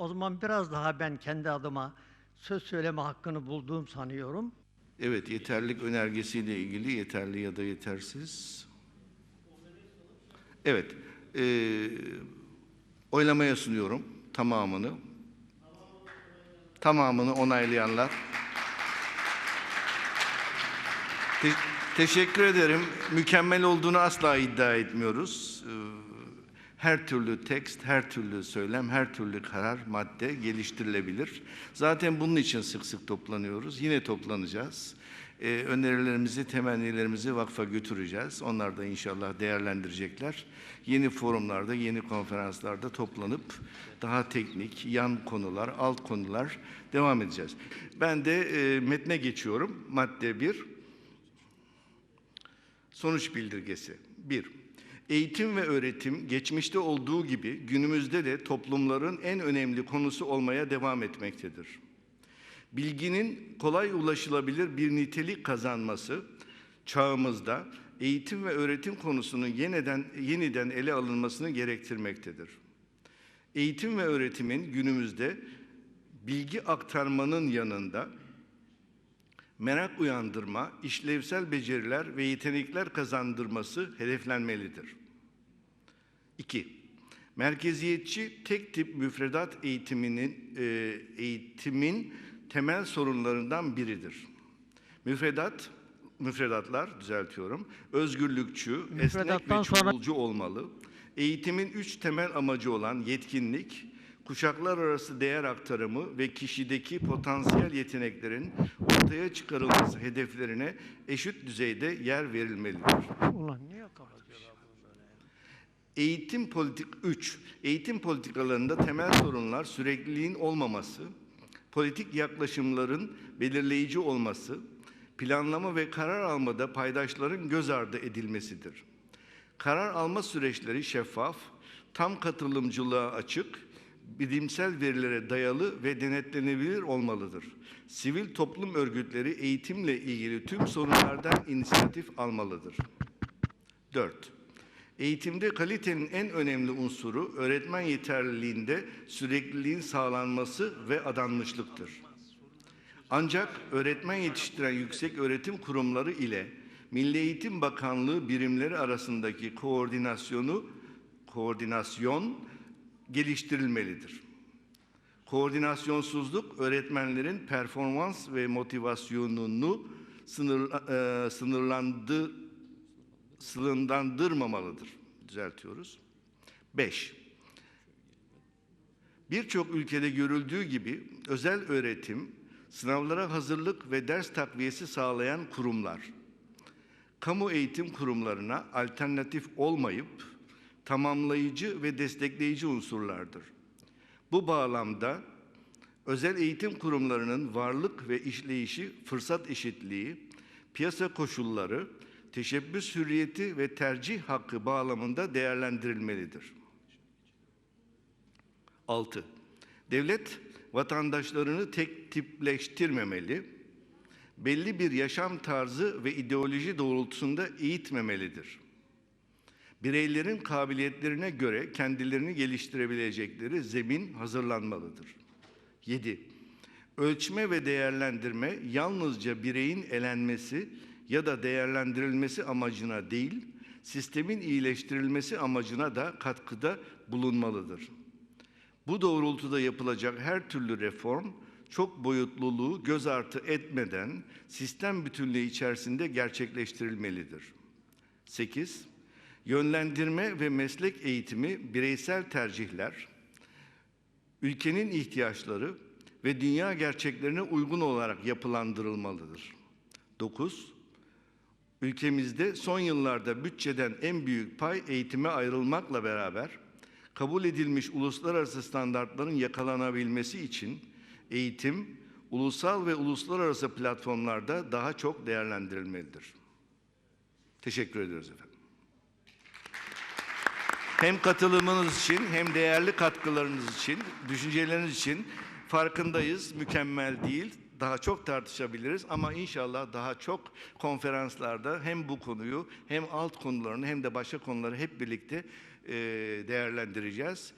O zaman biraz daha ben kendi adıma söz söyleme hakkını bulduğum sanıyorum. Evet, yeterlilik önergesiyle ilgili yeterli ya da yetersiz. Evet, eee, oylamaya sunuyorum tamamını. Tamamını onaylayanlar. Te- teşekkür ederim. Mükemmel olduğunu asla iddia etmiyoruz. Eee, Her türlü tekst, her türlü söylem, her türlü karar, madde geliştirilebilir. Zaten bunun için sık sık toplanıyoruz. Yine toplanacağız. Eee, önerilerimizi, temennilerimizi vakfa götüreceğiz. Onlar da inşallah değerlendirecekler. Yeni forumlarda, yeni konferanslarda toplanıp daha teknik, yan konular, alt konular devam edeceğiz. Ben de eee, metne geçiyorum. Madde 1. Sonuç bildirgesi. 1. Eğitim ve öğretim geçmişte olduğu gibi günümüzde de toplumların en önemli konusu olmaya devam etmektedir. Bilginin kolay ulaşılabilir bir nitelik kazanması çağımızda eğitim ve öğretim konusunun yeniden yeniden ele alınmasını gerektirmektedir. Eğitim ve öğretimin günümüzde bilgi aktarmanın yanında merak uyandırma, işlevsel beceriler ve yetenekler kazandırması hedeflenmelidir. 2. Merkeziyetçi tek tip müfredat eğitiminin e, eğitimin temel sorunlarından biridir. Müfredat müfredatlar düzeltiyorum. Özgürlükçü, esnek ve çubuğulcu olmalı. Eğitimin üç temel amacı olan yetkinlik, kuşaklar arası değer aktarımı ve kişideki potansiyel yeteneklerin ortaya çıkarılması hedeflerine eşit düzeyde yer verilmelidir. Ulan niye? Eğitim politik 3. Eğitim politikalarında temel sorunlar sürekliliğin olmaması, politik yaklaşımların belirleyici olması, planlama ve karar almada paydaşların göz ardı edilmesidir. Karar alma süreçleri şeffaf, tam katılımcılığa açık, bilimsel verilere dayalı ve denetlenebilir olmalıdır. Sivil toplum örgütleri eğitimle ilgili tüm sorunlardan inisiyatif almalıdır. 4. Eğitimde kalitenin en önemli unsuru öğretmen yeterliliğinde sürekliliğin sağlanması ve adanmışlıktır. Ancak öğretmen yetiştiren yüksek öğretim kurumları ile Milli Eğitim Bakanlığı birimleri arasındaki koordinasyonu koordinasyon geliştirilmelidir. Koordinasyonsuzluk öğretmenlerin performans ve motivasyonunu sınır, e, sınırlandı, sınırlandırmamalıdır. Düzeltiyoruz. 5. Birçok ülkede görüldüğü gibi özel öğretim, sınavlara hazırlık ve ders takviyesi sağlayan kurumlar, kamu eğitim kurumlarına alternatif olmayıp tamamlayıcı ve destekleyici unsurlardır. Bu bağlamda özel eğitim kurumlarının varlık ve işleyişi, fırsat eşitliği, piyasa koşulları, teşebbüs hürriyeti ve tercih hakkı bağlamında değerlendirilmelidir. 6. Devlet vatandaşlarını tek tipleştirmemeli, belli bir yaşam tarzı ve ideoloji doğrultusunda eğitmemelidir. Bireylerin kabiliyetlerine göre kendilerini geliştirebilecekleri zemin hazırlanmalıdır. 7. Ölçme ve değerlendirme yalnızca bireyin elenmesi ya da değerlendirilmesi amacına değil, sistemin iyileştirilmesi amacına da katkıda bulunmalıdır. Bu doğrultuda yapılacak her türlü reform çok boyutluluğu göz ardı etmeden sistem bütünlüğü içerisinde gerçekleştirilmelidir. 8. Yönlendirme ve meslek eğitimi bireysel tercihler, ülkenin ihtiyaçları ve dünya gerçeklerine uygun olarak yapılandırılmalıdır. 9. Ülkemizde son yıllarda bütçeden en büyük pay eğitime ayrılmakla beraber kabul edilmiş uluslararası standartların yakalanabilmesi için eğitim ulusal ve uluslararası platformlarda daha çok değerlendirilmelidir. Teşekkür ediyoruz efendim. Hem katılımınız için hem değerli katkılarınız için, düşünceleriniz için farkındayız. Mükemmel değil. Daha çok tartışabiliriz ama inşallah daha çok konferanslarda hem bu konuyu hem alt konularını hem de başka konuları hep birlikte değerlendireceğiz.